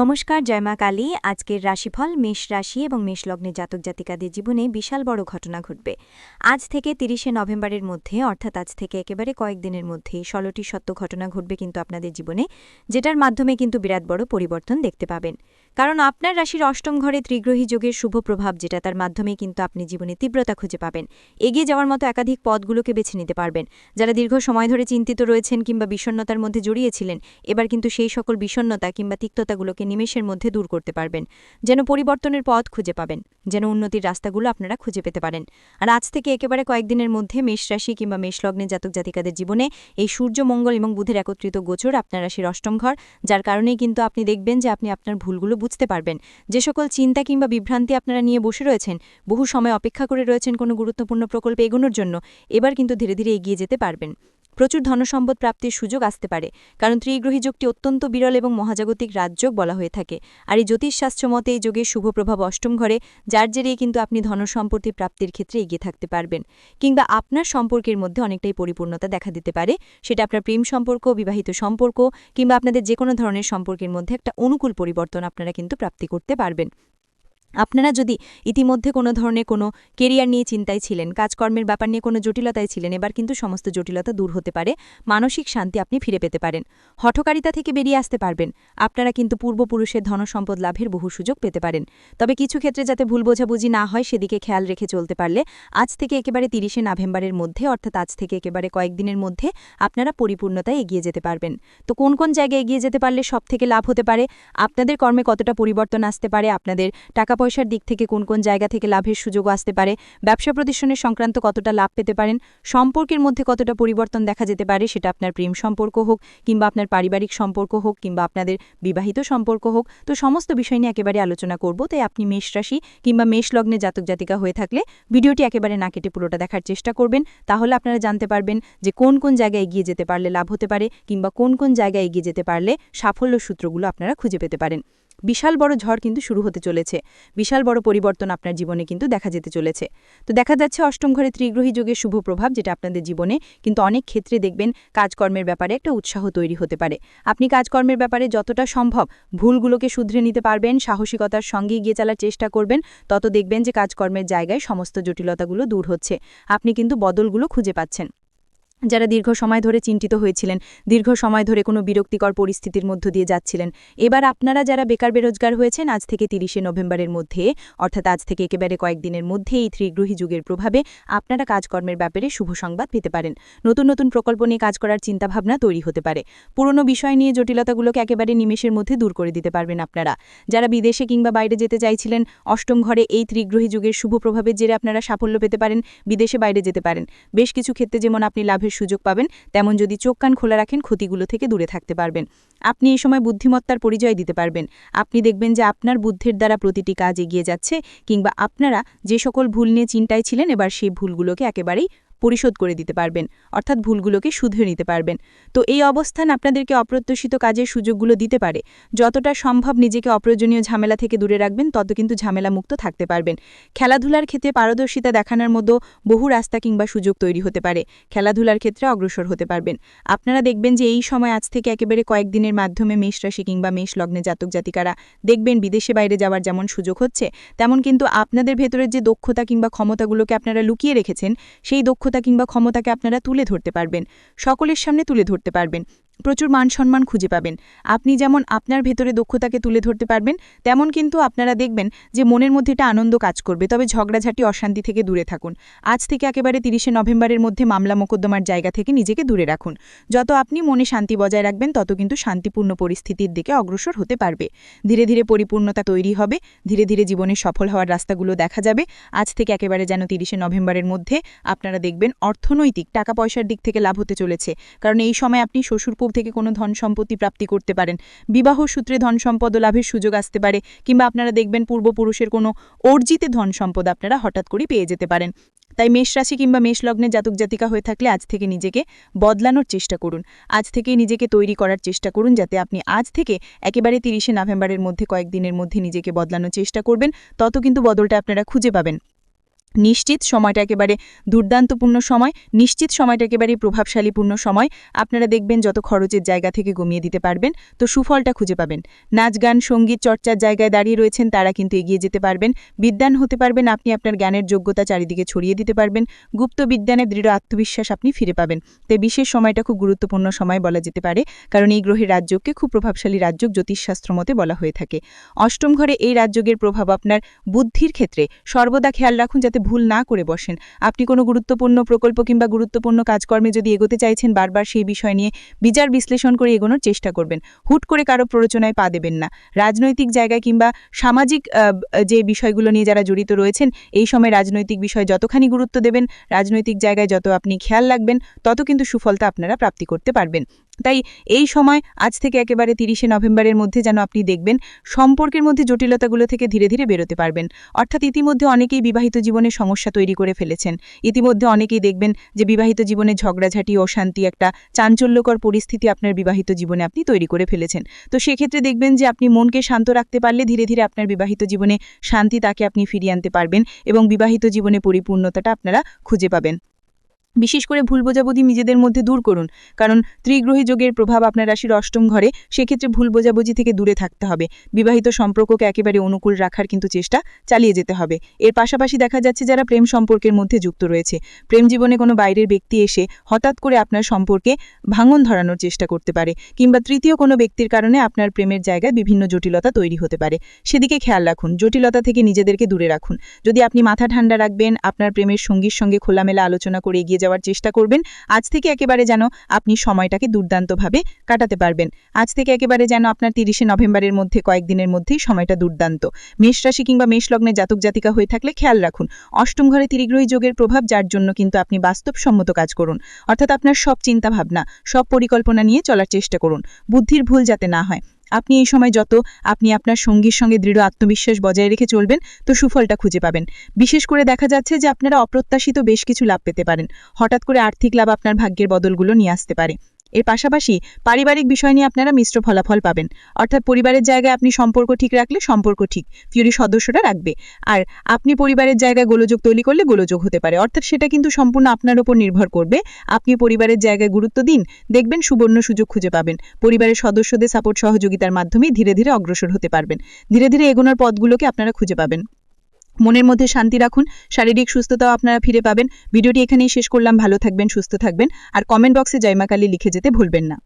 নমস্কার জয়মা কালী। আজকের রাশিফল মেষ রাশি এবং মেষ লগ্নের জাতক জাতিকাদের জীবনে বিশাল বড় ঘটনা ঘটবে। আজ থেকে তিরিশে নভেম্বরের মধ্যে, অর্থাৎ আজ থেকে একেবারে কয়েকদিনের মধ্যে ষোলোটি সত্য ঘটনা ঘটবে কিন্তু আপনাদের জীবনে, যেটার মাধ্যমে কিন্তু বিরাট বড় পরিবর্তন দেখতে পাবেন। কারণ আপনার রাশির অষ্টম ঘরে ত্রিগ্রহী যোগের শুভ প্রভাব, যেটা তার মাধ্যমে কিন্তু আপনি জীবনে তীব্রতা খুঁজে পাবেন। এগিয়ে যাওয়ার মতো একাধিক পদগুলোকে বেছে নিতে পারবেন। যারা দীর্ঘ সময় ধরে চিন্তিত রয়েছেন কিংবা বিষণ্নতার মধ্যে জড়িয়েছিলেন, এবার কিন্তু সেই সকল বিষণ্নতা কিংবা তিক্ততাগুলোকে নিমেষের মধ্যে দূর করতে পারবেন, যেন পরিবর্তনের পথ খুঁজে পাবেন, যেন উন্নতির রাস্তাগুলো আপনারা খুঁজে পেতে পারেন। আর আজ থেকে একেবারে কয়েকদিনের মধ্যে মেষ রাশি কিংবা মেষ লগ্নের জাতক জাতিকাদের জীবনে এই সূর্য, মঙ্গল এবং বুধের একত্রিত গোচর আপনার রাশির অষ্টম ঘর, যার কারণেই কিন্তু আপনি দেখবেন যে আপনি আপনার ভুলগুলো বুঝতে পারবেন। যে সকল চিন্তা কিংবা বিভ্রান্তি আপনারা নিয়ে বসে রয়েছেন, বহু সময় অপেক্ষা করে রয়েছেন কোনো গুরুত্বপূর্ণ প্রকল্পে এগোনোর জন্য, এবার কিন্তু ধীরে ধীরে এগিয়ে যেতে পারবেন। প্রচুর ধনসম্পদ প্রাপ্তির সুযোগ আসতে পারে, কারণ ত্রিগ্রহী যোগটি অত্যন্ত বিরল এবং মহাজাগতিক রাজযোগ বলা হয়ে থাকে। আর এই জ্যোতিষশাস্ত্র মতে এই যোগের শুভ প্রভাব অষ্টম ঘরে, যার জেরিয়ে কিন্তু আপনি ধনসম্পত্তি প্রাপ্তির ক্ষেত্রে এগিয়ে থাকতে পারবেন, কিংবা আপনার সম্পর্কের মধ্যে অনেকটাই পরিপূর্ণতা দেখা দিতে পারে। সেটা আপনার প্রেম সম্পর্ক, বিবাহিত সম্পর্ক, কিংবা আপনাদের যে কোনো ধরনের সম্পর্কের মধ্যে একটা অনুকূল পরিবর্তন আপনারা কিন্তু প্রাপ্তি করতে পারবেন। আপনারা যদি ইতিমধ্যে কোনো ধরনের কোনো কেরিয়ার নিয়ে চিন্তায় ছিলেন, কাজকর্মের ব্যাপার নিয়ে কোনো জটিলতায় ছিলেন, এবার কিন্তু সমস্ত জটিলতা দূর হতে পারে, মানসিক শান্তি আপনি ফিরে পেতে পারেন। হঠকারিতা থেকে বেরিয়ে আসতে পারবেন, আপনারা কিন্তু পূর্বপুরুষের ধনসম্পদ লাভের বহু সুযোগ পেতে পারেন। তবে কিছু ক্ষেত্রে যাতে ভুল বোঝাবুঝি না হয়, সেদিকে খেয়াল রেখে চলতে পারলে আজ থেকে একেবারে তিরিশে নভেম্বরের মধ্যে, অর্থাৎ আজ থেকে একেবারে কয়েকদিনের মধ্যে আপনারা পরিপূর্ণতায় এগিয়ে যেতে পারবেন। তো কোন কোন জায়গায় এগিয়ে যেতে পারলে সব থেকে লাভ হতে পারে? আপনাদের কর্মে কতটা পরিবর্তন আসতে পারে? আপনাদের টাকা পয়সার দিক থেকে কোন কোন জায়গা থেকে লাভের সুযোগও আসতে পারে, ব্যবসা প্রতিষ্ঠানের সংক্রান্ত কতটা লাভ পেতে পারেন, সম্পর্কের মধ্যে কতটা পরিবর্তন দেখা যেতে পারে সেটা আপনার প্রেম সম্পর্ক হোক কিংবা আপনার পারিবারিক সম্পর্ক হোক কিংবা আপনাদের বিবাহিত সম্পর্ক হোক। তো সমস্ত বিষয় নিয়ে একেবারে আলোচনা করব। তাই আপনি মেষ রাশি কিংবা মেষ লগ্নে জাতক জাতিকা হয়ে থাকলে ভিডিওটি একেবারে না কেটে পুরোটা দেখার চেষ্টা করবেন। তাহলে আপনারা জানতে পারবেন যে কোন কোন জায়গায় এগিয়ে যেতে পারলে লাভ হতে পারে কিংবা কোন কোন জায়গায় এগিয়ে যেতে পারলে সাফল্য সূত্রগুলো আপনারা খুঁজে পেতে পারেন। বিশাল বড় ঝড় কিন্তু শুরু হতে চলেছে। বিশাল বড় পরিবর্তন আপনার জীবনে কিন্তু দেখা যেতে চলেছে। তো দেখা যাচ্ছে অষ্টম ঘরে ত্রিগ্রহী যোগের শুভ প্রভাব, যেটা আপনাদের জীবনে কিন্তু অনেক ক্ষেত্রে দেখবেন কাজকর্মের ব্যাপারে একটা উৎসাহ তৈরি হতে পারে। আপনি কাজকর্মের ব্যাপারে যতটা সম্ভব ভুলগুলোকে শুধরে নিতে পারবেন, সাহসিকতার সঙ্গে এগিয়ে চালার চেষ্টা করবেন, তত দেখবেন যে কাজকর্মের জায়গায় সমস্ত জটিলতাগুলো দূর হচ্ছে। আপনি কিন্তু বদলগুলো খুঁজে পাচ্ছেন। যারা দীর্ঘ সময় ধরে চিন্তিত হয়েছিলেন, দীর্ঘ সময় ধরে কোনো বিরক্তিকর পরিস্থিতির মধ্য দিয়ে যাচ্ছিলেন। এবার আপনারা যারা বেকার বেরোজগার হয়েছেন, আজ থেকে তিরিশে নভেম্বরের মধ্যে, অর্থাৎ আজ থেকে একেবারে কয়েকদিনের মধ্যে এই ত্রিগ্রহী যুগের প্রভাবে আপনারা কাজকর্মের ব্যাপারে শুভ সংবাদ পেতে পারেন। নতুন নতুন প্রকল্প নিয়ে কাজ করার চিন্তাভাবনা তৈরি হতে পারে। পুরনো বিষয় নিয়ে জটিলতাগুলোকে একেবারে নিমেষের মধ্যে দূর করে দিতে পারবেন আপনারা। যারা বিদেশে কিংবা বাইরে যেতে চাইছিলেন, অষ্টম ঘরে এই ত্রিগ্রহী যুগের শুভ প্রভাবের জেরে আপনারা সাফল্য পেতে পারেন, বিদেশে বাইরে যেতে পারেন। বেশ কিছু ক্ষেত্রে যেমন আপনি লাভের সুযোগ পাবেন, তেমন যদি চোখ কান খোলা রাখেন, ক্ষতিগুলো থেকে দূরে থাকতে পারবেন। আপনি এই সময় বুদ্ধিমত্তার পরিচয় দিতে পারবেন। আপনি দেখবেন যে আপনার বুদ্ধের দ্বারা প্রতিটি কাজ এগিয়ে যাচ্ছে, কিংবা আপনারা যে সকল ভুল নিয়ে চিন্তায় ছিলেন, এবার সেই ভুলগুলোকে একেবারেই পরিশোধ করে দিতে পারবেন, অর্থাৎ ভুলগুলোকে শুধরে নিতে পারবেন। তো এই অবস্থান আপনাদেরকে অপ্রত্যাশিত কাজের সুযোগগুলো দিতে পারে। যতটা সম্ভব নিজেকে অপ্রয়োজনীয় ঝামেলা থেকে দূরে রাখবেন, তত কিন্তু ঝামেলা মুক্ত থাকতে পারবেন। খেলাধুলার ক্ষেত্রে পারদর্শিতা দেখানোর মতো বহু রাস্তা কিংবা সুযোগ তৈরি হতে পারে। খেলাধুলার ক্ষেত্রে অগ্রসর হতে পারবেন। আপনারা দেখবেন যে এই সময় আজ থেকে একেবারে কয়েকদিনের মাধ্যমে মেষ রাশি কিংবা মেষ লগ্নে জাতক জাতিকারা দেখবেন বিদেশে বাইরে যাওয়ার যেমন সুযোগ হচ্ছে, তেমন কিন্তু আপনাদের ভেতরের যে দক্ষতা কিংবা ক্ষমতাগুলোকে আপনারা লুকিয়ে রেখেছেন, সেই দক্ষতা কিংবা ক্ষমতাকে আপনারা তুলে ধরতে পারবেন। সকলের সামনে তুলে ধরতে পারবেন। প্রচুর মান সম্মান খুঁজে পাবেন। আপনি যেমন আপনার ভেতরে দক্ষতাকে তুলে ধরতে পারবেন, তেমন কিন্তু আপনারা দেখবেন যে মনের মধ্যে একটা আনন্দ কাজ করবে। তবে ঝগড়াঝাটি, অশান্তি থেকে দূরে থাকুন। আজ থেকে একেবারে তিরিশে নভেম্বরের মধ্যে মামলা মোকদ্দমার জায়গা থেকে নিজেকে দূরে রাখুন। যত আপনি মনে শান্তি বজায় রাখবেন, তত কিন্তু শান্তিপূর্ণ পরিস্থিতির দিকে অগ্রসর হতে পারবে। ধীরে ধীরে পরিপূর্ণতা তৈরি হবে। ধীরে ধীরে জীবনে সফল হওয়ার রাস্তাগুলো দেখা যাবে। আজ থেকে একেবারে যেন তিরিশে নভেম্বরের মধ্যে আপনারা দেখবেন অর্থনৈতিক টাকা পয়সার দিক থেকে লাভ হতে চলেছে। কারণ এই সময় আপনি শ্বশুরপুর থেকে কোনো ধন সম্পত্তি প্রাপ্তি করতে পারেন। বিবাহ সূত্রে ধন সম্পদ লাভের সুযোগ আসতে পারে, কিংবা আপনারা দেখবেন পূর্বপুরুষের কোনো অর্জিত ধন সম্পদ আপনারা হঠাৎ করে পেয়ে যেতে পারেন। তাই মেষ রাশি কিংবা মেষ লগ্নে জাতক জাতিকা হয়ে থাকলে আজ থেকে নিজেকে বদলানোর চেষ্টা করুন। আজ থেকে নিজেকে তৈরি করার চেষ্টা করুন যাতে আপনি আজ থেকে একেবারে তিরিশে নভেম্বরের মধ্যে কয়েকদিনের মধ্যে নিজেকে বদলানোর চেষ্টা করবেন। তত কিন্তু বদলটা আপনারা খুঁজে পাবেন। নিশ্চিত সময়টা একেবারে দুর্দান্তপূর্ণ সময়, নিশ্চিত সময়টা একেবারে প্রভাবশালীপূর্ণ সময়। আপনারা দেখবেন যত খরচের জায়গা থেকে কমিয়ে দিতে পারবেন, তো সুফলটা খুঁজে পাবেন। নাচ, গান, সংগীত চর্চার জায়গায় দাঁড়িয়ে রয়েছেন, তারা কিন্তু এগিয়ে যেতে পারবেন। বিদ্যান হতে পারবেন, আপনি আপনার জ্ঞানের যোগ্যতা চারিদিকে ছড়িয়ে দিতে পারবেন। গুপ্ত বিজ্ঞানে দৃঢ় আত্মবিশ্বাস আপনি ফিরে পাবেন। তাই বিশেষ সময়টা খুব গুরুত্বপূর্ণ সময় বলা যেতে পারে, কারণ এই গ্রহের রাজ্যকে খুব প্রভাবশালী রাজ্য জ্যোতিষশাস্ত্র মতে বলা হয়ে থাকে। অষ্টম ঘরে এই রাজ্যের প্রভাব আপনার বুদ্ধির ক্ষেত্রে। সর্বদা খেয়াল রাখুন যাতে ভুল না করে বসেন। আপনি কোনো গুরুত্বপূর্ণ প্রকল্প কিংবা গুরুত্বপূর্ণ কাজকর্মে যদি এগোতে চাইছেন, বারবার সেই বিষয় নিয়ে বিচার বিশ্লেষণ করে এগোনোর চেষ্টা করবেন। হুট করে কারও প্ররোচনায় পা দেবেন না। রাজনৈতিক জায়গায় কিংবা সামাজিক যে বিষয়গুলো নিয়ে যারা জড়িত রয়েছেন, এই সময় রাজনৈতিক বিষয় যতখানি গুরুত্ব দেবেন, রাজনৈতিক জায়গায় যত আপনি খেয়াল রাখবেন, তত কিন্তু সুফলতা আপনারা প্রাপ্তি করতে পারবেন। তাই এই সময় আজ থেকে একেবারে তিরিশে নভেম্বরের মধ্যে যেন আপনি দেখবেন, সম্পর্কের মধ্যে জটিলতাগুলো থেকে ধীরে ধীরে বেরোতে পারবেন। অর্থাৎ ইতিমধ্যে অনেকেই বিবাহিত জীবনে সমস্যা তৈরি করে ফেলেছেন। ইতিমধ্যে অনেকেই দেখবেন যে বিবাহিত জীবনে ঝগড়াঝাটি, অশান্তি একটা চাঞ্চল্যকর পরিস্থিতি আপনার বিবাহিত জীবনে আপনি তৈরি করে ফেলেছেন। তো সেক্ষেত্রে দেখবেন যে আপনি মনকে শান্ত রাখতে পারলে ধীরে ধীরে আপনার বিবাহিত জীবনে শান্তি তাকে আপনি ফিরিয়ে আনতে পারবেন এবং বিবাহিত জীবনে পরিপূর্ণতাটা আপনারা খুঁজে পাবেন। বিশেষ করে ভুল বোঝাবুঝি নিজেদের মধ্যে দূর করুন। কারণ ত্রিগ্রহী যোগের প্রভাব আপনার রাশির অষ্টম ঘরে, সেক্ষেত্রে ভুল বোঝাবুঝি থেকে দূরে থাকতে হবে। বিবাহিত সম্পর্ককে একেবারে অনুকূল রাখার কিন্তু চেষ্টা চালিয়ে যেতে হবে। এর পাশাপাশি দেখা যাচ্ছে যারা প্রেম সম্পর্কের মধ্যে যুক্ত রয়েছে। প্রেম জীবনে কোনো বাইরের ব্যক্তি এসে হঠাৎ করে আপনার সম্পর্কে ভাঙন ধরানোর চেষ্টা করতে পারে, কিংবা তৃতীয় কোনো ব্যক্তির কারণে আপনার প্রেমের জায়গায় বিভিন্ন জটিলতা তৈরি হতে পারে। সেদিকে খেয়াল রাখুন, জটিলতা থেকে নিজেদেরকে দূরে রাখুন। যদি আপনি মাথা ঠান্ডা রাখবেন, আপনার প্রেমের সঙ্গীর সঙ্গে খোলামেলা আলোচনা করে এগিয়ে যাওয়ার চেষ্টা করবেন। আজ থেকে একেবারে যেন আপনি সময়টাকে দুর্দান্তভাবে কাটাতে পারবেন। আজ থেকে একেবারে যেন আপনার তিরিশে নভেম্বরের মধ্যে, কয়েকদিনের মধ্যেই সময়টা দুর্দান্ত। মেষ রাশি কিংবা মেষ লগ্নে জাতক জাতিকা হয়ে থাকলে খেয়াল রাখুন, অষ্টম ঘরে তিরিগ্রহী যোগের প্রভাব, যার জন্য কিন্তু আপনি বাস্তবসম্মত কাজ করুন। অর্থাৎ আপনার সব চিন্তা ভাবনা সব পরিকল্পনা নিয়ে চলার চেষ্টা করুন। বুদ্ধির ভুল যাতে না হয়। আপনি এই সময় যত আপনি আপনার সঙ্গীর সঙ্গে দৃঢ় আত্মবিশ্বাস বজায় রেখে চলবেন, তো সুফলটা খুঁজে পাবেন। বিশেষ করে দেখা যাচ্ছে যে আপনারা অপ্রত্যাশিত বেশ কিছু লাভ পেতে পারেন। হঠাৎ করে আর্থিক লাভ আপনার ভাগ্যের বদলগুলো নিয়ে আসতে পারে। এর পাশাপাশি পারিবারিক বিষয় নিয়ে আপনারা মিশ্র ফলাফল পাবেন। অর্থাৎ পরিবারের জায়গায় আপনি সম্পর্ক ঠিক রাখলে সম্পর্ক ঠিক, ফিউরি সদস্যরা রাখবে। আর আপনি পরিবারের জায়গায় গোলযোগ তৈরি করলে গোলযোগ হতে পারে। অর্থাৎ সেটা কিন্তু সম্পূর্ণ আপনার উপর নির্ভর করবে। আপনি পরিবারের জায়গায় গুরুত্ব দিন, দেখবেন সুবর্ণ সুযোগ খুঁজে পাবেন। পরিবারের সদস্যদের সাপোর্ট সহযোগিতার মাধ্যমে ধীরে ধীরে অগ্রসর হতে পারবেন। ধীরে ধীরে এগোনোর পথগুলোকে আপনারা খুঁজে পাবেন। মনের মধ্যে শান্তি রাখুন, শারীরিক সুস্থতাও আপনারা ফিরে পাবেন। ভিডিওটি এখানেই শেষ করলাম, ভালো থাকবেন, সুস্থ থাকবেন। আর কমেন্ট বক্সে জয়মাকালী লিখে যেতে ভুলবেন না।